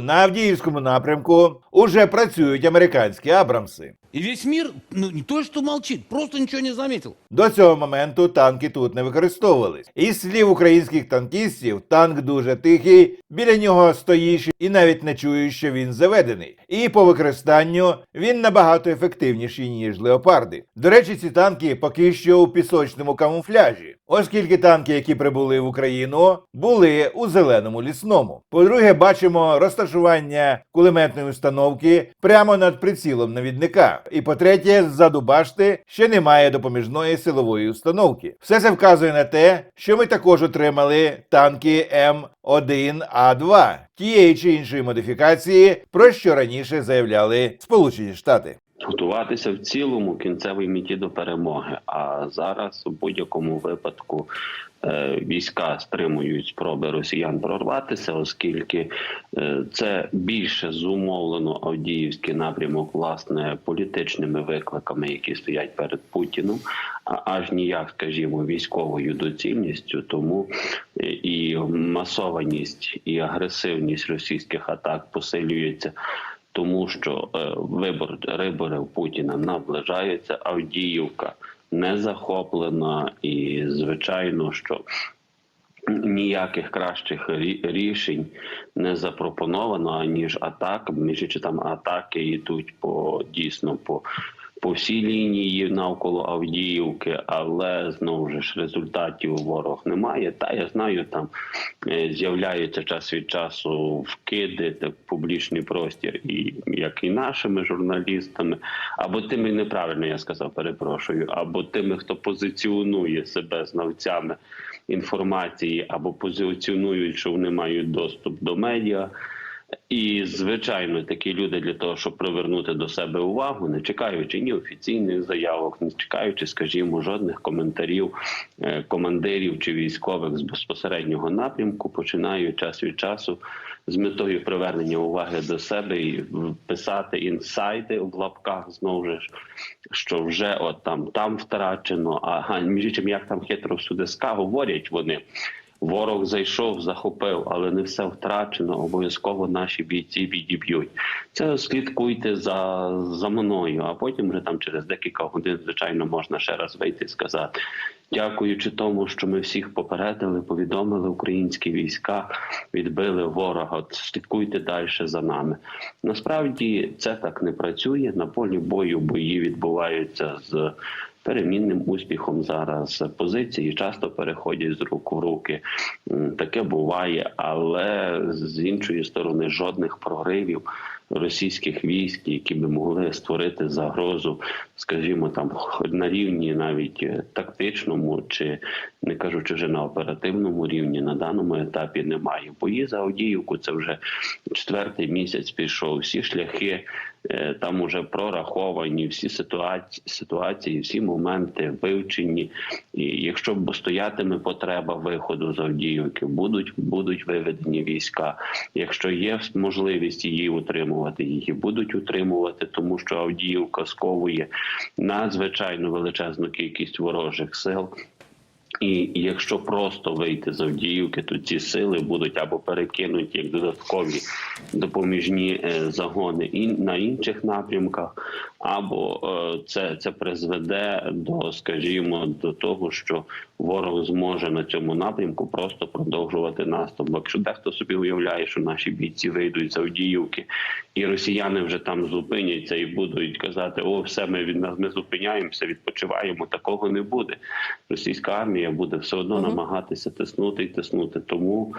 На Авдіївському напрямку уже працюють американські Абрамси. И весь мир, ну, не то что молчит, просто ничего не заметил. До цього моменту танки тут не використовувались. Із слів українських танкістів, танк дуже тихий, біля нього стоїш і навіть не чуєш, що він заведений. І по використанню він набагато ефективніший, ніж леопарди. До речі, ці танки поки що у пісочному камуфляжі, оскільки танки, які прибули в Україну, були у зеленому лісному. По-друге, бачимо розташування кулеметної установки прямо над прицілом навідника. І по-третє, ззаду башти ще немає допоміжної силової установки. Все це вказує на те, що ми також отримали танки М1А2 тієї чи іншої модифікації, про що раніше заявляли Сполучені Штати. готуватися в цілому кінцевій меті до перемоги. А зараз у будь-якому випадку війська стримують спроби росіян прорватися, оскільки е, це більше зумовлено Авдіївський напрямок власне політичними викликами, які стоять перед Путіном, аж ніяк, скажімо, військовою доцільністю. Тому е, і масованість і агресивність російських атак посилюється тому що е, вибор вибори Путіна наближаються. Авдіївка не захоплена, і звичайно, що ніяких кращих рішень не запропоновано ніж атак. Між чи там атаки йдуть по дійсно по. По всій лінії навколо Авдіївки, але знову ж результатів ворог немає. Та я знаю, там е, з'являються час від часу вкиди та в публічний простір, і як і нашими журналістами, або тими неправильно я сказав, перепрошую, або тими, хто позиціонує себе знавцями інформації, або позиціонують, що вони мають доступ до медіа. І звичайно, такі люди для того, щоб привернути до себе увагу, не чекаючи ні офіційних заявок, не чекаючи, скажімо, жодних коментарів е, командирів чи військових з безпосереднього напрямку, починають час від часу з метою привернення уваги до себе і писати інсайди в лапках знову ж, що вже от там там втрачено. А між іншим, як там хитро всюди ска говорять вони. Ворог зайшов, захопив, але не все втрачено. Обов'язково наші бійці відіб'ють. Це слідкуйте за, за мною, а потім вже там через декілька годин, звичайно, можна ще раз вийти і сказати. Дякуючи тому, що ми всіх попередили, повідомили українські війська, відбили ворога. Слідкуйте далі за нами. Насправді це так не працює. На полі бою бої відбуваються з перемінним успіхом зараз позиції часто переходять з рук в руки. Таке буває, але з іншої сторони жодних проривів російських військ, які би могли створити загрозу, скажімо, там на рівні навіть е, тактичному, чи не кажучи вже на оперативному рівні, на даному етапі немає. Бої за Авдіївку це вже четвертий місяць пішов. Всі шляхи е, там уже прораховані, всі ситуації, ситуації, всі моменти вивчені. І якщо стоятиме потреба виходу з Авдіївки, будуть, будуть виведені війська. Якщо є можливість її утримувати, її будуть утримувати, тому що Авдіївка сковує надзвичайно величезну кількість ворожих сил. І якщо просто вийти з Авдіївки, то ці сили будуть або перекинуті як додаткові допоміжні е, загони і на інших напрямках, або е, це, це призведе до, скажімо, до того, що ворог зможе на цьому напрямку просто продовжувати наступ. Бо Якщо дехто собі уявляє, що наші бійці вийдуть з Авдіївки, і росіяни вже там зупиняться і будуть казати: О, все, ми від нас ми зупиняємося, відпочиваємо. Такого не буде. Російська армія буде все одно намагатися тиснути і тиснути. Тому,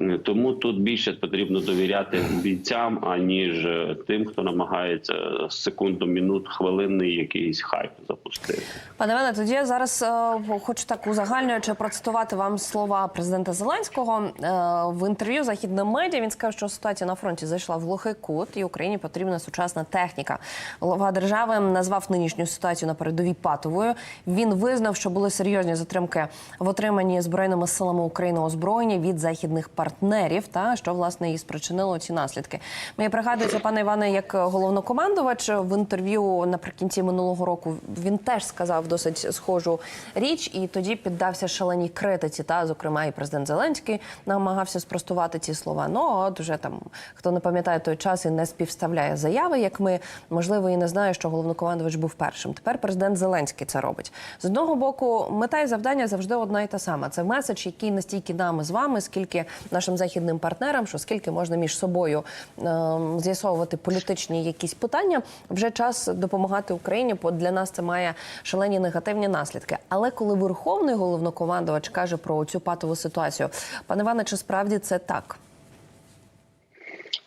е, тому тут більше потрібно довіряти бійцям, аніж е, тим, хто намагається з секунду, минут, хвилинний якийсь хайп запустити. Пане Вене, тоді я зараз е, хочу так узагальнюючи процитувати вам слова президента Зеленського Е, в інтерв'ю західним медіа. Він сказав, що ситуація на фронті зайшла в глухий кут, і Україні потрібна сучасна техніка. Голова держави назвав нинішню ситуацію на передовій патовою. Він визнав, що були серйозні затримки в отриманні збройними силами України озброєння від західних партнерів, та що власне і спричинило ці наслідки. Мені пригадується, пане Іване, як головнокомандувач в інтерв'ю наприкінці минулого року він теж сказав досить схожу річ, і тоді піддався шаленій критиці. Та зокрема, і президент Зеленський намагався спростувати ці слова. Ну от уже там хто не пам'ятає той час і не співставляє заяви, як ми можливо і не знає, що головнокомандувач був першим. Тепер президент Зеленський це робить. З одного боку, мета і завдання завжди одна і та сама. Це меседж, який настільки нам з вами, скільки нашим західним партнерам, що скільки можна між собою ем, з'ясовувати політичні якісь питання. Вже час допомагати Україні, бо для нас це має шалені негативні наслідки. Але коли верховний головнокомандувач каже про цю патову ситуацію, пане Іване, чи справді це так?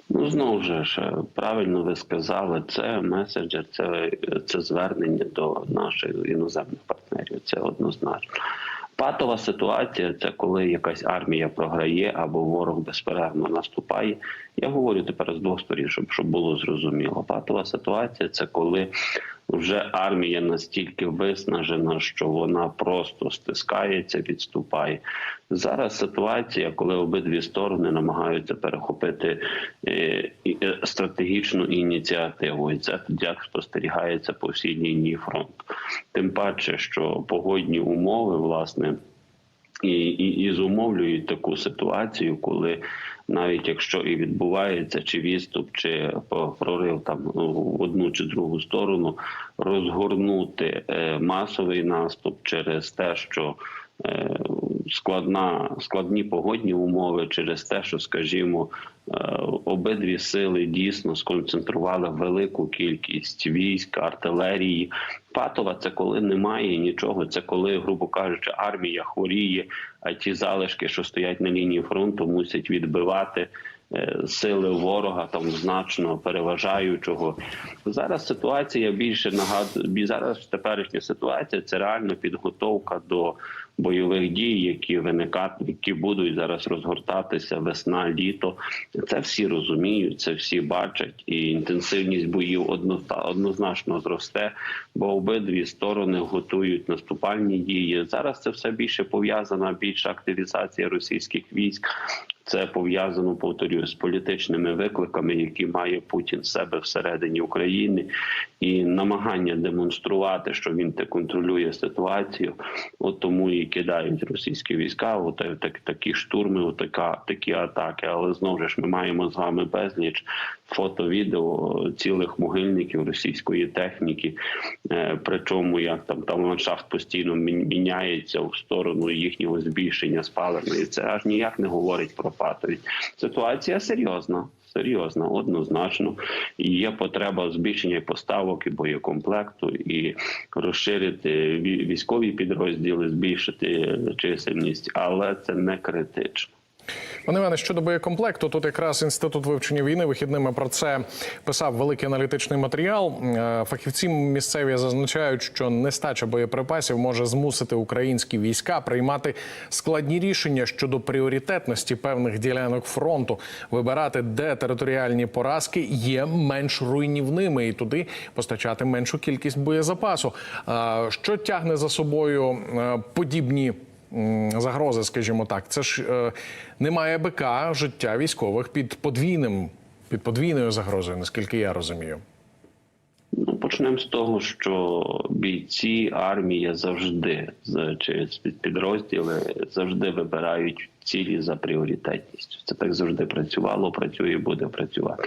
Ну, знову ж е, правильно ви сказали, це меседжер, це, це звернення до наших іноземних партнерів. Це однозначно. Патова ситуація це коли якась армія програє або ворог безперервно наступає. Я говорю тепер з двох сторін, щоб, щоб було зрозуміло. Патова ситуація це коли вже армія настільки виснажена, що вона просто стискається, відступає. Зараз ситуація, коли обидві сторони намагаються перехопити е, е, стратегічну ініціативу, і це як спостерігається по всій лінії фронту. Тим паче, що погодні умови, власне, і, і, і зумовлюють таку ситуацію, коли навіть якщо і відбувається чи відступ, чи прорив там в одну чи другу сторону, розгорнути е, масовий наступ через те, що е, складна складні погодні умови, через те, що, скажімо, е, обидві сили дійсно сконцентрували велику кількість військ, артилерії. Патова це коли немає нічого. Це коли, грубо кажучи, армія хворіє, а ті залишки, що стоять на лінії фронту, мусять відбивати. Е, Сили ворога там значно переважаючого зараз. Ситуація більше нагадує зараз. Теперішня ситуація це реально підготовка до бойових дій, які виникати, які будуть зараз розгортатися весна, літо. Це всі розуміють, це всі бачать, і інтенсивність боїв одно, однозначно зросте, бо обидві сторони готують наступальні дії. Зараз це все більше пов'язана більша активізація російських військ. Це пов'язано, повторюю, з політичними викликами, які має Путін себе всередині України, і намагання демонструвати, що він те контролює ситуацію. От тому і кидають російські війська, от так, такі штурми, от така, такі атаки. Але знову ж ми маємо з вами безліч фото, відео цілих могильників російської техніки. Е, причому як там там ландшафт постійно міняється в сторону їхнього збільшення спаленої. Це аж ніяк не говорить про патовість. Ситуація серйозна. Серйозна, однозначно, і є потреба збільшення поставок і боєкомплекту, і розширити ві- військові підрозділи, збільшити чисельність, але це не критично. Пане Іване, щодо боєкомплекту, тут якраз інститут вивчення війни вихідними про це писав великий аналітичний матеріал. Е, Фахівці місцеві зазначають, що нестача боєприпасів може змусити українські війська приймати складні рішення щодо пріоритетності певних ділянок фронту, вибирати, де територіальні поразки є менш руйнівними, і туди постачати меншу кількість боєзапасу. Е, Що тягне за собою е, подібні загрози, скажімо так. Це ж е, немає БК життя військових під подвійним, під подвійною загрозою, наскільки я розумію. Ну, почнемо з того, що бійці армія завжди з- чи під- підрозділи завжди вибирають цілі за пріоритетністю. Це так завжди працювало, працює і буде працювати.